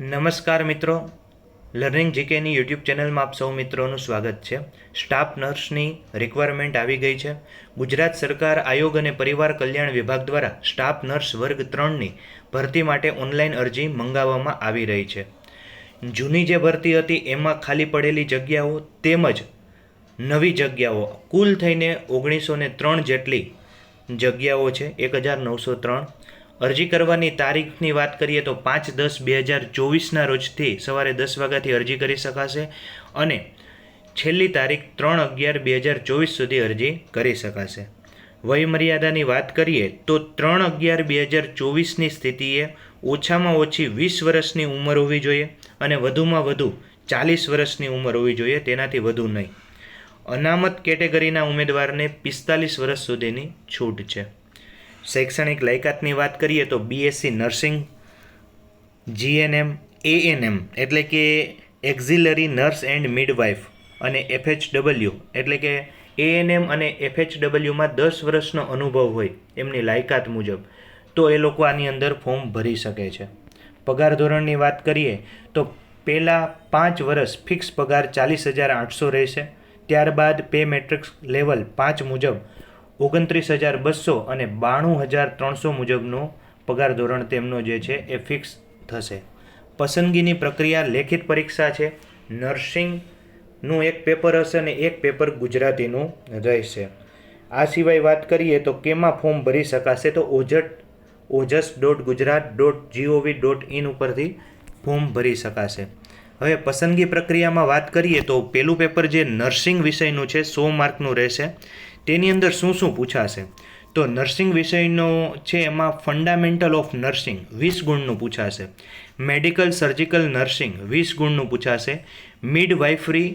નમસ્કાર મિત્રો. Learning જીકેની YouTube ચેનલમાં આપ સૌ મિત્રોનું સ્વાગત છે. સ્ટાફ નર્સની રિક્વાયરમેન્ટ આવી ગઈ છે. ગુજરાત સરકાર આયોગ અને પરિવાર કલ્યાણ વિભાગ દ્વારા સ્ટાફ નર્સ વર્ગ ત્રણની ભરતી માટે ઓનલાઈન અરજી મંગાવવામાં આવી રહી છે. જૂની જે ભરતી હતી એમાં ખાલી પડેલી જગ્યાઓ તેમજ નવી જગ્યાઓ, કુલ થઈને ઓગણીસો ને ત્રણ જેટલી જગ્યાઓ છે. એક હજાર નવસો ત્રણ. અરજી કરવાની તારીખની વાત કરીએ તો પાંચ દસ બે હજાર ચોવીસના રોજથી સવારે દસ વાગ્યાથી અરજી કરી શકાશે અને છેલ્લી તારીખ ત્રણ અગિયાર બે હજાર ચોવીસ સુધી અરજી કરી શકાશે. વયમર્યાદાની વાત કરીએ તો ત્રણ અગિયાર બે હજાર ચોવીસની સ્થિતિએ ઓછામાં ઓછી વીસ વર્ષની ઉંમર હોવી જોઈએ અને વધુમાં વધુ ચાલીસ વર્ષની ઉંમર હોવી જોઈએ, તેનાથી વધુ નહીં. અનામત કેટેગરીના ઉમેદવારને પિસ્તાલીસ વર્ષ સુધીની છૂટ છે. શૈક્ષણિક લાયકાતની વાત કરીએ તો બીએસસી નર્સિંગ જીએનએમ એએનએમ એટલે કે એક્ઝિલરી નર્સ એન્ડ મિડવાઇફ અને એફએચડબલ્યુ એટલે કે એએનએમ અને એફએચડબલ્યુમાં દસ વર્ષનો અનુભવ હોય એમની લાયકાત મુજબ. તો એ લોકો આની અંદર ફોર્મ ભરી શકે છે. પગાર ધોરણની વાત કરીએ તો પહેલાં પાંચ વર્ષ ફિક્સ પગાર ચાલીસ હજાર આઠસો રહેશે. ત્યારબાદ પે મેટ્રિક્સ લેવલ પાંચ મુજબ ઓગણત્રીસ હજાર બસો અને બાણું હજાર ત્રણસો મુજબનો પગાર ધોરણ તેમનો જે છે એ ફિક્સ થશે. પસંદગીની પ્રક્રિયા લેખિત પરીક્ષા છે. નર્સિંગનું એક પેપર હશે અને એક પેપર ગુજરાતીનું રહેશે. આ સિવાય વાત કરીએ તો કેમાં ફોર્મ ભરી શકાશે તો ઓજટ, Ojas dot Gujarat dot GOV dot in ઉપરથી ફોર્મ ભરી શકાશે. હવે પસંદગી પ્રક્રિયામાં વાત કરીએ તો પહેલું પેપર જે નર્સિંગ વિષયનું છે સો માર્કનું રહેશે. તેની અંદર શું શું પૂછાશે? તો નર્સિંગ વિષયનો છે એમાં ફંડામેન્ટલ ઓફ નર્સિંગ વીસ ગુણનું પૂછાશે. મેડિકલ સર્જિકલ નર્સિંગ વીસ ગુણનું પૂછાશે. મિડ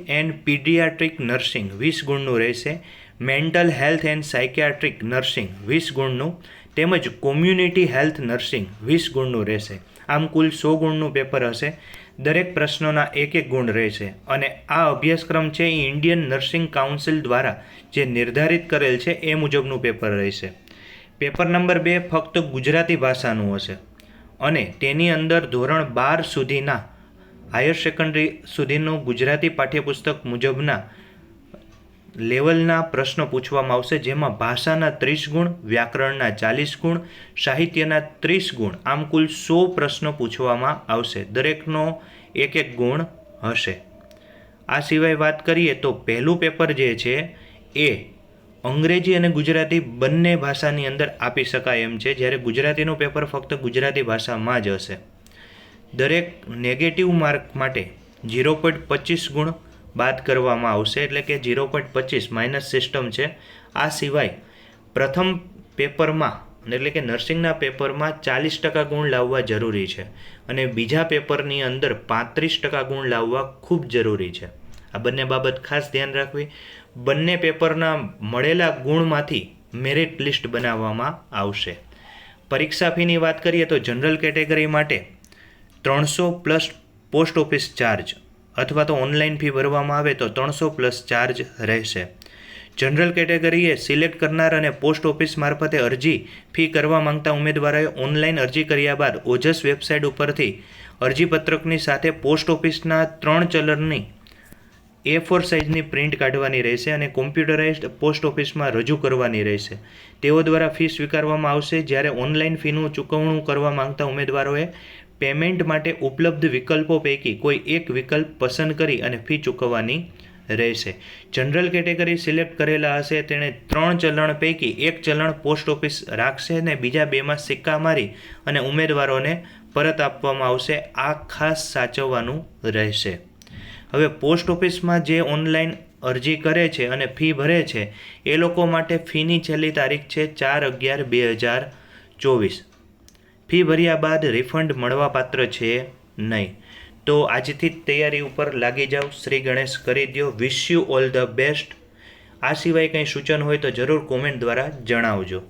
એન્ડ પીડિયાટ્રિક નર્સિંગ વીસ ગુણનું રહેશે. Mental health and psychiatric nursing વીસ ગુણનું. તેમજ કોમ્યુનિટી હેલ્થ નર્સિંગ વીસ ગુણનું રહેશે. આમ કુલ સો ગુણનું પેપર હશે. દરેક પ્રશ્નોના એક એક ગુણ રહેશે અને આ અભ્યાસક્રમ છે એ ઇન્ડિયન નર્સિંગ કાઉન્સિલ દ્વારા જે નિર્ધારિત કરેલ છે એ મુજબનું પેપર રહેશે. પેપર નંબર બે ફક્ત ગુજરાતી ભાષાનું હશે અને તેની અંદર ધોરણ બાર સુધીના હાયર સેકન્ડરી સુધીનું ગુજરાતી પાઠ્યપુસ્તક મુજબના લેવલના પ્રશ્નો પૂછવામાં આવશે, જેમાં ભાષાના ત્રીસ ગુણ, વ્યાકરણના ચાલીસ ગુણ, સાહિત્યના ત્રીસ ગુણ, આમ કુલ સો પ્રશ્નો પૂછવામાં આવશે. દરેકનો એક એક ગુણ હશે. આ સિવાય વાત કરીએ તો પહેલું પેપર જે છે એ અંગ્રેજી અને ગુજરાતી બંને ભાષાની અંદર આપી શકાય એમ છે, જ્યારે ગુજરાતીનું પેપર ફક્ત ગુજરાતી ભાષામાં જ હશે. દરેક નેગેટિવ માર્ક માટે ઝીરો પોઈન્ટ પચીસ ગુણ બાદ કરવામાં આવશે એટલે કે ઝીરો પોઈન્ટ પચીસ માઇનસ સિસ્ટમ છે. આ સિવાય પ્રથમ પેપરમાં એટલે કે નર્સિંગના પેપરમાં ચાલીસ ટકા ગુણ લાવવા જરૂરી છે અને બીજા પેપરની અંદર પાંત્રીસ ટકા ગુણ લાવવા ખૂબ જરૂરી છે. આ બંને બાબત ખાસ ધ્યાન રાખવી. બંને પેપરના મળેલા ગુણમાંથી મેરિટ લિસ્ટ બનાવવામાં આવશે. પરીક્ષા ફીની વાત કરીએ તો જનરલ કેટેગરી માટે ત્રણસો પ્લસ પોસ્ટ ઓફિસ ચાર્જ અથવા તો ઓનલાઈન ફી ભરવામાં આવે તો ત્રણસો પ્લસ ચાર્જ રહેશે. જનરલ કેટેગરીએ સિલેક્ટ કરનાર અને પોસ્ટ ઓફિસ મારફતે અરજી ફી કરવા માંગતા ઉમેદવારોએ ઓનલાઈન અરજી કર્યા બાદ ઓજસ વેબસાઇટ ઉપરથી અરજીપત્રકની સાથે પોસ્ટ ઓફિસના ત્રણ ચલરની એ ફોર સાઇઝની પ્રિન્ટ કાઢવાની રહેશે અને કોમ્પ્યુટરાઇઝ્ડ પોસ્ટ ઓફિસમાં રજૂ કરવાની રહેશે. તેઓ દ્વારા ફી સ્વીકારવામાં આવશે જ્યારે ઓનલાઈન ફીનું ચૂકવણું કરવા માંગતા ઉમેદવારોએ પેમેન્ટ માટે ઉપલબ્ધ વિકલ્પો પૈકી કોઈ એક વિકલ્પ પસંદ કરી અને ફી ચૂકવવાની રહેશે. જનરલ કેટેગરી સિલેક્ટ કરેલા હશે, તેણે ત્રણ ચલણ પૈકી એક ચલણ પોસ્ટ ઓફિસ રાખશે અને બીજા બેમાં સિક્કા મારી અને ઉમેદવારોને પરત આપવામાં આવશે. આ ખાસ સાચવવાનું રહેશે. હવે પોસ્ટ ઓફિસમાં જે ઓનલાઈન અરજી કરે છે અને ફી ભરે છે, એ લોકો માટે ફીની છેલ્લી તારીખ છે ચાર અગિયાર બે હજાર ચોવીસ. ફી ભર્યા બાદ રિફંડ મળવાપાત્ર છે નહીં. તો આજથી જ તૈયારી ઉપર લાગી જાઓ. શ્રી ગણેશ કરી દો wish you all the best આ સિવાય કંઈ સૂચન હોય તો જરૂર કોમેન્ટ દ્વારા જણાવજો.